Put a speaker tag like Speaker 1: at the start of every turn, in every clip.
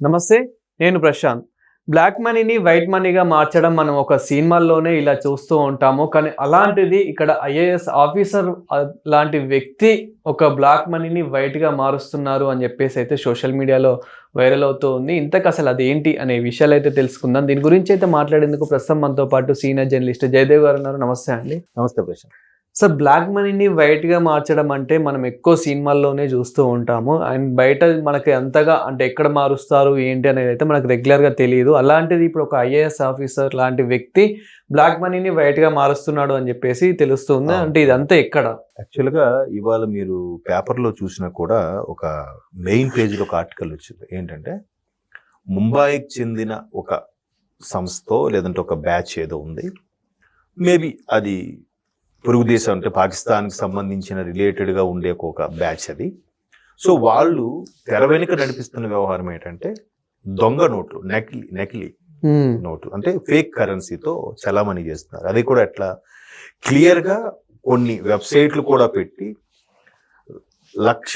Speaker 1: నమస్తే నేను ప్రశాంత్. బ్లాక్ మనీని వైట్ మనీగా మార్చడం మనం ఒక సినిమాల్లోనే ఇలా చూస్తూ ఉంటాము. కానీ అలాంటిది ఇక్కడ ఐఏఎస్ ఆఫీసర్ లాంటి వ్యక్తి ఒక బ్లాక్ మనీని వైట్గా మారుస్తున్నారు అని చెప్పేసి అయితే సోషల్ మీడియాలో వైరల్ అవుతూ ఉంది. ఇంతకు అసలు అదేంటి అనే విషయాలు అయితే తెలుసుకుందాం. దీని గురించి అయితే మాట్లాడేందుకు ప్రస్తుతం మనతో పాటు సీనియర్ జర్నలిస్ట్ జయదేవ్ గారు ఉన్నారు. నమస్తే అండి.
Speaker 2: నమస్తే ప్రశాంత్.
Speaker 1: సార్ బ్లాక్ మనీని వైట్గా మార్చడం అంటే మనం ఎక్కువ సినిమాల్లోనే చూస్తూ ఉంటాము. అండ్ బయట మనకి అంతగా అంటే ఎక్కడ మారుస్తారు ఏంటి అనేది అయితే మనకు రెగ్యులర్గా తెలియదు అలాంటిది ఇప్పుడు ఒక ఐఏఎస్ ఆఫీసర్ లాంటి వ్యక్తి బ్లాక్ మనీని వైట్గా మారుస్తున్నాడు అని చెప్పేసి తెలుస్తుంది. అంటే ఇదంతా ఎక్కడ?
Speaker 2: యాక్చువల్గా ఇవాళ మీరు పేపర్లో చూసినా కూడా ఒక మెయిన్ పేజీలో ఒక ఆర్టికల్ వచ్చింది. ఏంటంటే ముంబాయికి చెందిన ఒక సంస్థ లేదంటే ఒక బ్యాచ్ ఏదో ఉంది. మేబీ అది పొరుగు దేశం అంటే పాకిస్తాన్కి సంబంధించిన రిలేటెడ్గా ఉండే ఒక బ్యాచ్ అది. సో వాళ్ళు తెర వెనుక నడిపిస్తున్న వ్యవహారం ఏంటంటే దొంగ నోట్లు నకిలీ నకిలీ
Speaker 1: ఉమ్,
Speaker 2: నోటు అంటే ఫేక్ కరెన్సీతో చలామణి చేస్తున్నారు. అది కూడా ఎట్లా? క్లియర్గా కొన్ని వెబ్సైట్లు కూడా పెట్టి లక్ష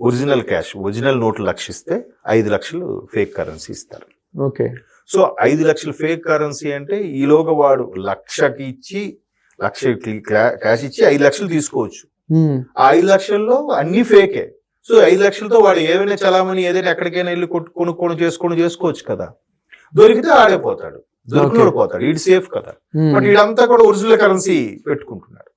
Speaker 2: ఒరిజినల్ క్యాష్ ఒరిజినల్ నోట్లు లక్ష ఇస్తే ఐదు లక్షలు ఫేక్ కరెన్సీ ఇస్తారు.
Speaker 1: ఓకే.
Speaker 2: సో ఐదు లక్షలు ఫేక్ కరెన్సీ అంటే ఈలోగా వాడు లక్షకి ఇచ్చి లక్ష క్యాష్ ఇచ్చి ఐదు లక్షలు తీసుకోవచ్చు. ఆ ఐదు లక్షల్లో అన్ని ఫేకే సో ఐదు లక్షలతో వాడు ఏమైనా చలామణి ఏదైనా ఎక్కడికైనా వెళ్ళి కొట్టు కొనుక్కొని చేసుకొని చేసుకోవచ్చు కదా. దొరికితే ఆడైపోతాడు దొరికినోడు పోతాడు. ఈడు సేఫ్ కదా. బట్ వీడంతా కూడా ఒరిజినల్ కరెన్సీ పెట్టుకుంటున్నాడు.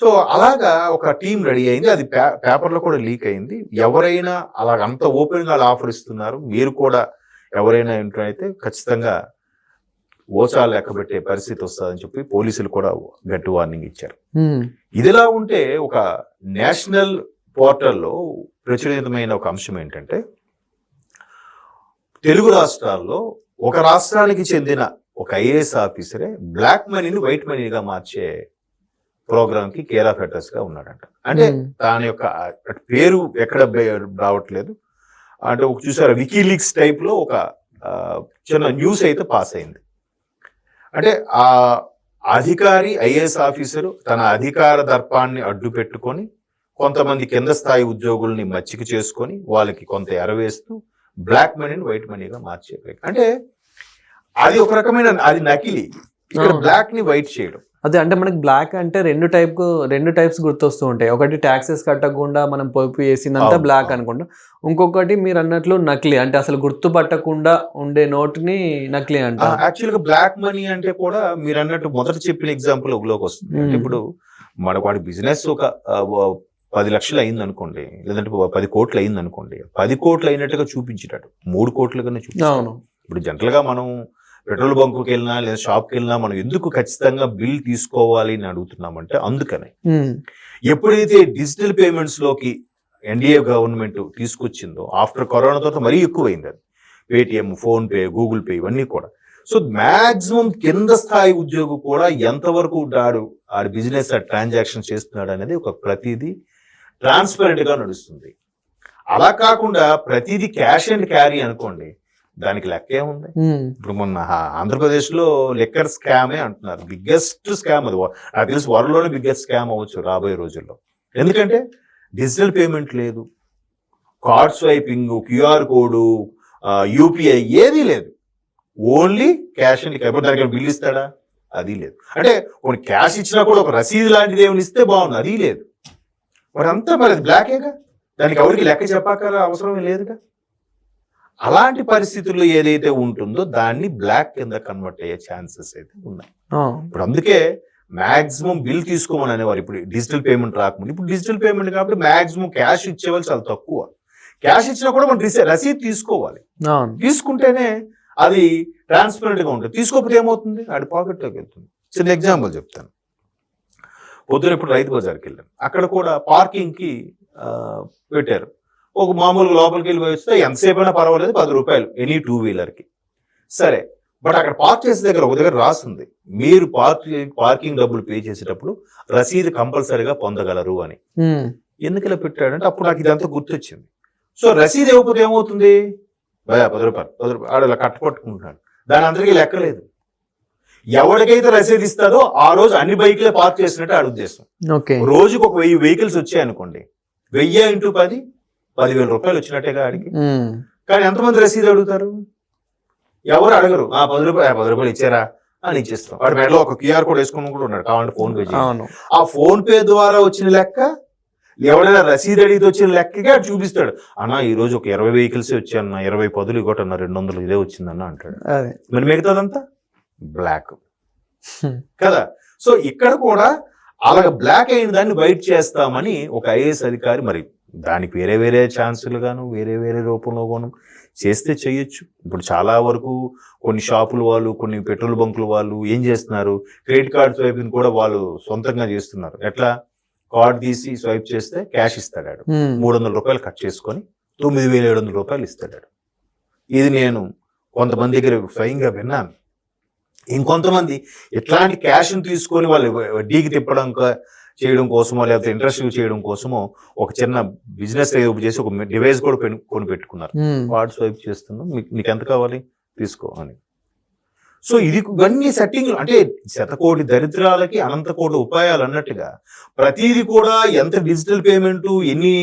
Speaker 2: సో అలాగా ఒక టీం రెడీ అయింది. అది పే- పేపర్లో కూడా లీక్ అయింది. ఎవరైనా అలాగ అంత ఓపెన్గా ఆఫర్ ఇస్తున్నారు. మీరు కూడా ఎవరైనా ఇంట్లో అయితే ఖచ్చితంగా ఓచాలు లెక్క పెట్టే పరిస్థితి వస్తుందని చెప్పి పోలీసులు కూడా గట్టి వార్నింగ్ ఇచ్చారు. ఇదిలా ఉంటే ఒక నేషనల్ పోర్టల్లో ప్రచురితమైన ఒక అంశం ఏంటంటే తెలుగు రాష్ట్రాల్లో ఒక రాష్ట్రానికి చెందిన ఒక ఐఏఎస్ ఆఫీసరే బ్లాక్ మనీని వైట్ మనీగా మార్చే ప్రోగ్రామ్కి కేర్ ఆఫ్ అడ్రస్గా ఉన్నాడంట. అంటే దాని యొక్క పేరు ఎక్కడ రావట్లేదు. అంటే ఒక చూసారా వికీలీక్స్ టైప్లో ఒక చిన్న న్యూస్ అయితే పాస్ అయింది. అంటే ఆ అధికారి ఐఏఎస్ ఆఫీసరు తన అధికార దర్పాన్ని అడ్డు పెట్టుకొని కొంతమంది కింద స్థాయి ఉద్యోగుల్ని మచ్చిక చేసుకొని వాళ్ళకి కొంత ఎరవేస్తూ బ్లాక్ మనీని వైట్ మనీగా మార్చే. అంటే అది ఒక రకమైన అది నకిలీ ఇక్కడ. బ్లాక్ని వైట్ చేయడం
Speaker 1: అదే అంటే మనకి బ్లాక్ అంటే రెండు టైప్ రెండు టైప్స్ గుర్తొస్తూ ఉంటాయి. ఒకటి ట్యాక్సెస్ కట్టకుండా మనం పొదుపు చేసిందంతా బ్లాక్. అనుకుంటాం. ఇంకొకటి మీరు అన్నట్లు నకిలీ అంటే అసలు గుర్తుపట్టకుండా ఉండే నోట్ని నకిలీ అంట.
Speaker 2: యాక్చువల్గా బ్లాక్ మనీ అంటే కూడా మీరు అన్నట్టు మొదట చెప్పిన ఎగ్జాంపుల్ ఒకలోకి వస్తుంది. ఇప్పుడు మనకు వాడి బిజినెస్ ఒక పది లక్షలు అయింది అనుకోండి లేదంటే పది కోట్లు అయింది అనుకోండి పది కోట్లు అయినట్టుగా చూపించేటట్టు మూడు కోట్లుగానే చూపిస్తాడు
Speaker 1: అవును.
Speaker 2: ఇప్పుడు జనరల్గా మనం పెట్రోల్ బంకుకి వెళ్ళినా లేదా షాప్కి వెళ్ళినా మనం ఎందుకు ఖచ్చితంగా బిల్ తీసుకోవాలి అని అడుగుతున్నామంటే అందుకనే. ఎప్పుడైతే డిజిటల్ పేమెంట్స్లోకి ఎన్డీఏ గవర్నమెంట్ తీసుకొచ్చిందో ఆఫ్టర్ కరోనా తర్వాత మరీ ఎక్కువైంది అది. Paytm PhonePe Google pay ఇవన్నీ కూడా. సో మాక్సిమం కింద స్థాయి ఉద్యోగి కూడా ఎంతవరకు ఆడు ఆడి బిజినెస్ ట్రాన్సాక్షన్ చేస్తున్నాడు అనేది ఒక ప్రతిదీ ట్రాన్స్పరెంట్గా నడుస్తుంది. అలా కాకుండా ప్రతిదీ క్యాష్ అండ్ క్యారీ అనుకోండి దానికి లెక్కే ఉంది. ఇప్పుడు మొన్న ఆంధ్రప్రదేశ్లో లెక్కర్ స్కామే అంటున్నారు. బిగ్గెస్ట్ స్కామ్ అది. నాకు తెలిసి వరల్డ్లోనే బిగ్గెస్ట్ స్కామ్ అవ్వచ్చు రాబోయే రోజుల్లో. ఎందుకంటే డిజిటల్ పేమెంట్ లేదు. Card swiping QR code UPI ఏదీ లేదు. ఓన్లీ క్యాష్ అండ్ దానికి బిల్ ఇస్తాడా? అది లేదు. అంటే కొన్ని క్యాష్ ఇచ్చినా కూడా ఒక రసీదు లాంటిది ఏమైనా ఇస్తే బాగుంది అది లేదు. అంతా మరి బ్లాకేగా? దానికి ఎవరికి లెక్క చెప్పాక అవసరం లేదుగా? అలాంటి పరిస్థితుల్లో ఏదైతే ఉంటుందో దాన్ని బ్లాక్ కింద కన్వర్ట్ అయ్యే ఛాన్సెస్ అయితే ఉన్నాయి. ఇప్పుడు అందుకే మాక్సిమం బిల్ తీసుకోమని అనేవారు. ఇప్పుడు డిజిటల్ పేమెంట్ రాకముందు. ఇప్పుడు డిజిటల్ పేమెంట్ కాబట్టి మాక్సిమం క్యాష్ ఇచ్చేవాళ్ళు చాలా తక్కువ. క్యాష్ ఇచ్చినా కూడా మనం రిసీ- రసీదు తీసుకోవాలి. తీసుకుంటేనే అది ట్రాన్స్పరెంట్గా ఉంటుంది. తీసుకోకపోతే ఏమవుతుంది? ఆడి పాకెట్లోకి వెళ్తుంది. చిన్న ఎగ్జాంపుల్ చెప్తాను. పొద్దున ఇప్పుడు రైతు బజార్కి వెళ్ళాను. అక్కడ కూడా పార్కింగ్కి పెట్టారు. ఒక మామూలుగా లోపలికి వెళ్ళి వస్తే ఎంతసేపు అయినా పర్వాలేదు పది రూపాయలు ఎనీ టూ వీలర్కి సరే బట్ అక్కడ పార్క్ చేసే దగ్గర ఒక దగ్గర రాస్తుంది మీరు పార్క్ పార్కింగ్ డబ్బులు పే చేసేటప్పుడు రసీదు కంపల్సరీగా పొందగలరు అని. ఎందుకు ఇలా పెట్టాడంటే అప్పుడు నాకు ఇదంతా గుర్తొచ్చింది. సో రసీదు ఇవ్వకపోతే ఏమవుతుంది? భయ పది రూపాయలు పది రూపాయలు ఆడు ఇలా కట్టపట్టుకుంటున్నాడు దాని అందరికీ లెక్కలేదు. ఎవరికైతే రసీదు ఇస్తారో ఆ రోజు అన్ని బైక్లే పార్క్ చేసినట్టు ఆడ ఉద్దేశం. రోజుకు ఒక వెయ్యి వెహికల్స్ వచ్చాయి అనుకోండి వెయ్యి ఇంటూ పది పదివేల రూపాయలు వచ్చినట్టేగా
Speaker 1: ఉమ్,
Speaker 2: కానీ ఎంతమంది రసీదు అడుగుతారు? ఎవరు అడగరు. ఆ పది రూపాయలు ఆ పది రూపాయలు ఇచ్చారా? అని ఇచ్చేస్తాం. వాడి మెడలో ఒక క్యూఆర్ కోడ్ వేసుకుని కూడా ఉన్నాడు. కావాలంటే ఫోన్ పే ఆ ఫోన్ పే ద్వారా వచ్చిన లెక్క ఎవడైనా రసీదు అడిగితే వచ్చిన లెక్కగా చూపిస్తాడు. అన్న ఈ రోజు ఒక ఇరవై వెహికల్స్ వచ్చాయన్న ఇరవై పదులు ఇవ్వటన్న రెండు వందలు ఇదే వచ్చిందన్న అంటాడు. మరి మిగతాదంతా? బ్లాక్. కదా? సో ఇక్కడ కూడా అలాగ బ్లాక్ అయిన దాన్ని వైట్ చేస్తామని ఒక ఐఏఎస్ అధికారి మరి దానికి వేరే వేరే ఛాన్సులు గాను వేరే వేరే రూపంలో గాను చేస్తే చేయొచ్చు ఇప్పుడు చాలా వరకు కొన్ని షాపుల వాళ్ళు కొన్ని పెట్రోల్ బంకుల వాళ్ళు ఏం చేస్తున్నారు? క్రెడిట్ కార్డ్ స్వైపింగ్ కూడా వాళ్ళు సొంతంగా చేస్తున్నారు. ఎట్లా? కార్డ్ తీసి స్వైప్ చేస్తే క్యాష్ ఇస్తాడు ఆడు.
Speaker 1: హ్మ్.
Speaker 2: మూడు వందల రూపాయలు కట్ చేసుకొని తొమ్మిది వేల ఏడు వందల రూపాయలు ఇస్తాడు ఇది నేను కొంతమంది దగ్గర స్వయంగా విన్నాను. ఇంకొంతమంది ఇట్లాంటి క్యాష్ని తీసుకొని వాళ్ళు వడ్డీకి తిప్పడం చేయడం కోసమో లేకపోతే ఇంట్రెస్ట్ చేయడం కోసమో ఒక చిన్న బిజినెస్ చేసి ఒక డివైస్ కూడా పెను- కొని పెట్టుకున్నారు. కార్డ్ స్వైప్ చేస్తున్నాం మీకు నీకు ఎంత కావాలి? తీసుకో అని. సో ఇది ఇవన్నీ సెట్టింగ్ అంటే శతకోటి దరిద్రాలకి అనంత కోటి ఉపాయాలు అన్నట్టుగా ప్రతిదీ కూడా ఎంత డిజిటల్ పేమెంట్ ఎన్ని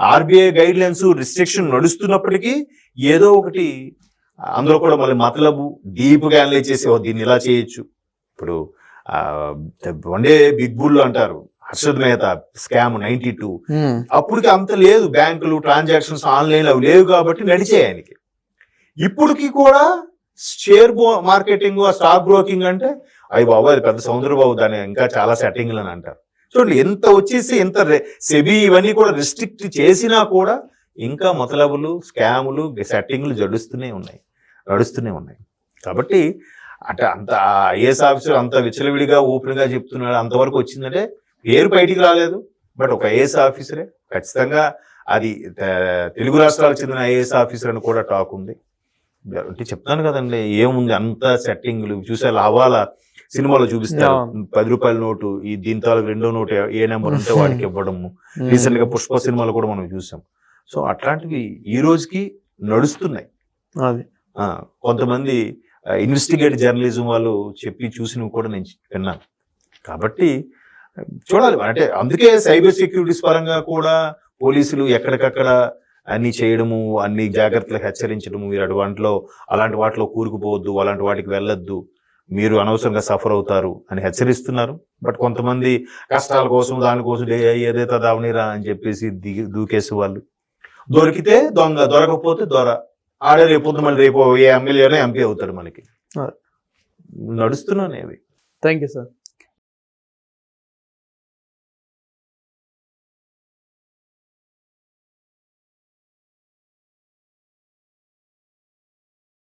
Speaker 2: ఆర్బీఐ గైడ్ లైన్స్ రిస్ట్రిక్షన్ నడుస్తున్నప్పటికీ ఏదో ఒకటి అందులో కూడా మళ్ళీ మతలబు డీప్గా అనలైజ్ చేసి "ఓ, దీన్ని ఇలా చేయొచ్చు. ఇప్పుడు వన్ డే బిగ్ బుల్ అంటారు. Harshad Mehta scam ninety two.
Speaker 1: Hmm.
Speaker 2: అప్పటికి అంత లేదు. బ్యాంకులు ట్రాన్సాక్షన్స్ ఆన్లైన్ అవి లేవు కాబట్టి నడిచాయి ఆయనకి. ఇప్పటికి కూడా షేర్ మార్కెటింగ్ స్టాక్ బ్రోకింగ్ అంటే అయ్యి బాబు అది పెద్ద సముద్ర బాబు దాని ఇంకా చాలా సెట్టింగ్లు అని అంటారు. చూడండి ఎంత వచ్చేసి ఎంత సెబీ ఇవన్నీ కూడా రిస్ట్రిక్ట్ చేసినా కూడా ఇంకా మొతలబులు స్కాములు సెట్టింగ్లు జడుస్తూనే ఉన్నాయి నడుస్తూనే ఉన్నాయి. కాబట్టి అంటే అంత ఐఏఎస్ ఆఫీసర్ అంత విచ్చలవిడిగా ఓపెన్గా చెప్తున్నాడు అంతవరకు వచ్చిందంటే పేరు బయటికి రాలేదు బట్ ఒక ఐఏఎస్ ఆఫీసరే. ఖచ్చితంగా అది తెలుగు రాష్ట్రాలకు చెందిన ఐఏఎస్ ఆఫీసర్ అని కూడా టాక్ ఉంది. అంటే చెప్తాను కదండి ఏముంది అంత సెట్టింగ్లు చూసే లాభాల సినిమాలో చూపిస్తారు. పది రూపాయల నోటు ఈ దీని తాలూకు రెండో నోటు ఏ నెంబర్ ఉంటే వాడికి ఇవ్వడము. రీసెంట్గా పుష్ప సినిమాలో కూడా మనం చూసాం. సో అట్లాంటివి ఈ రోజుకి నడుస్తున్నాయి. కొంతమంది ఇన్వెస్టిగేట్ జర్నలిజం వాళ్ళు చెప్పి చూసినవి కూడా నేను విన్నాను. కాబట్టి చూడాలి అంటే అందుకే సైబర్ సెక్యూరిటీస్ పరంగా కూడా పోలీసులు ఎక్కడికక్కడ అన్ని చేయడము అన్ని జాగ్రత్తలు హెచ్చరించడము మీరు అటువంటిలో అలాంటి వాటిలో కూరుకుపోవద్దు అలాంటి వాటికి వెళ్ళొద్దు. మీరు అనవసరంగా సఫర్ అవుతారు అని హెచ్చరిస్తున్నారు. బట్ కొంతమంది కష్టాల కోసం దానికోసం "ఏ- ఏదైతే దావనిరా అని చెప్పేసి దిగి దూకేసే వాళ్ళు దొరికితే దొంగ దొరకపోతే దొర. ఆడే రేపు మళ్ళీ రేపు ఏ ఎమ్మెల్యేనే ఎంపీ అవుతాడు మనకి. నడుస్తున్నానే అవి.
Speaker 1: Thank you sir.